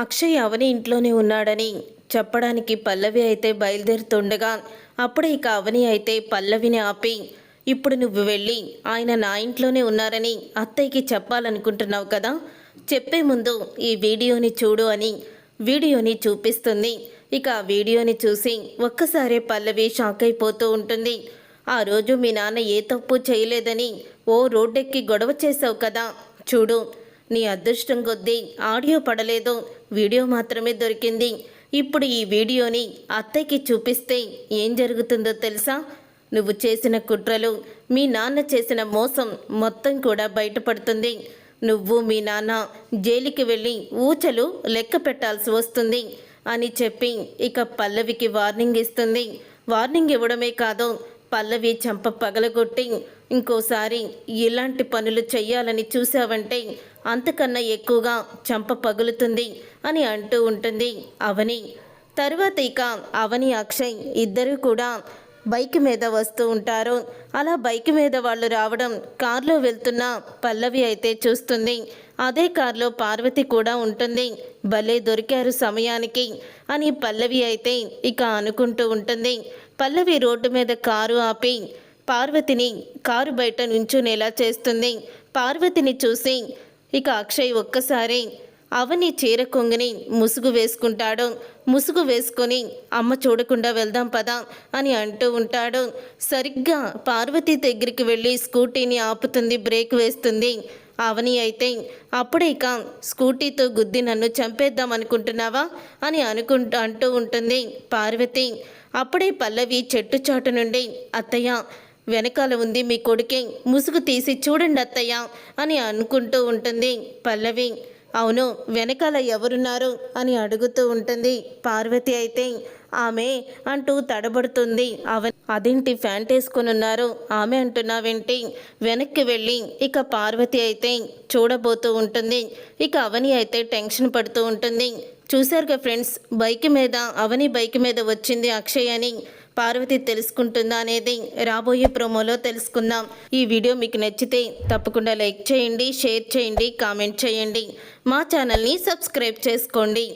అక్షయ్ అవని ఇంట్లోనే ఉన్నాడని చెప్పడానికి పల్లవి అయితే బయలుదేరుతుండగా అప్పుడే ఇక అవని అయితే పల్లవిని ఆపి ఇప్పుడు నువ్వు వెళ్ళి ఆయన నా ఇంట్లోనే ఉన్నారని అత్తయ్యకి చెప్పాలనుకుంటున్నావు కదా? చెప్పే ముందు ఈ వీడియోని చూడు అని వీడియోని చూపిస్తుంది. ఇక ఆ వీడియోని చూసి ఒక్కసారే పల్లవి షాక్ అయిపోతూ ఉంటుంది. ఆ రోజు మీ నాన్న ఏ తప్పు చేయలేదని ఓ రోడ్డెక్కి గొడవ చేసావు కదా? చూడు నీ అదృష్టం కొద్దీ ఆడియో పడలేదు వీడియో మాత్రమే దొరికింది. ఇప్పుడు ఈ వీడియోని అత్తయ్యకి చూపిస్తే ఏం జరుగుతుందో తెలుసా? నువ్వు చేసిన కుట్రలు మీ నాన్న చేసిన మోసం మొత్తం కూడా బయటపడుతుంది. నువ్వు మీ నాన్న జైలుకి వెళ్ళి ఊచలు లెక్క పెట్టాల్సి వస్తుంది అని చెప్పి ఇక పల్లవికి వార్నింగ్ ఇస్తుంది. వార్నింగ్ ఇవ్వడమే కాదు పల్లవి చంప పగలగొట్టి ఇంకోసారి ఇలాంటి పనులు చెయ్యాలని చూసావంటే అంతకన్నా ఎక్కువగా చంప పగులుతుంది అని అంటూ ఉంటుంది అవని. తరువాత ఇక అవని అక్షయ్ ఇద్దరూ కూడా బైక్ మీద వస్తూ ఉంటారు. అలా బైక్ మీద వాళ్ళు రావడం కారులో వెళ్తున్న పల్లవి అయితే చూస్తుంది. అదే కారులో పార్వతి కూడా ఉంటుంది. భలే దొరికారు సమయానికి అని పల్లవి అయితే ఇక అనుకుంటూ ఉంటుంది. పల్లవి రోడ్డు మీద కారు ఆపి పార్వతిని కారు బయట నుంచునేలా చేస్తుంది. పార్వతిని చూసి ఇక అక్షయ్ ఒక్కసారి అవని చీర కొంగుని ముసుగు వేసుకుంటాడు. ముసుగు వేసుకొని అమ్మ చూడకుండా వెళ్దాం పదా అని అంటూ ఉంటాడు. సరిగ్గా పార్వతి దగ్గరికి వెళ్ళి స్కూటీని ఆపుతుంది బ్రేక్ వేస్తుంది. అవని అయితే అప్పుడే ఇక స్కూటీతో గుద్ది నన్ను చంపేద్దాం అనుకుంటున్నావా అని అనుకుంటూ అంటూ ఉంటుంది. పార్వతి అప్పుడే పల్లవి చెట్టు చాటు నుండి అత్తయ్య వెనకాల ఉంది మీ కొడుకే ముసుగు తీసి చూడండి అత్తయ్య అని అనుకుంటూ ఉంటుంది పల్లవి. అవును వెనకాల ఎవరున్నారు అని అడుగుతూ ఉంటుంది. పార్వతి అయితే ఆమె అంటూ తడబడుతుంది. అవ అదేంటి ఫ్యాంట్ వేసుకొని ఉన్నారు? ఆమె అంటున్నావేంటి? వెనక్కి వెళ్ళి ఇక పార్వతి అయితే చూడబోతూ ఉంటుంది. ఇక అవని అయితే టెన్షన్ పడుతూ ఉంటుంది. చూశారుగా ఫ్రెండ్స్ బైక్ మీద అవని బైక్ మీద వచ్చింది అక్షయ్ అని. పార్వతి తెలుసుకుంటుందా అనేది రాబోయే ప్రోమోలో తెలుసుకుందాం. ఈ వీడియో మీకు నచ్చితే తప్పకుండా లైక్ చేయండి షేర్ చేయండి కామెంట్ చేయండి. మా ఛానల్ని సబ్స్క్రైబ్ చేసుకోండి.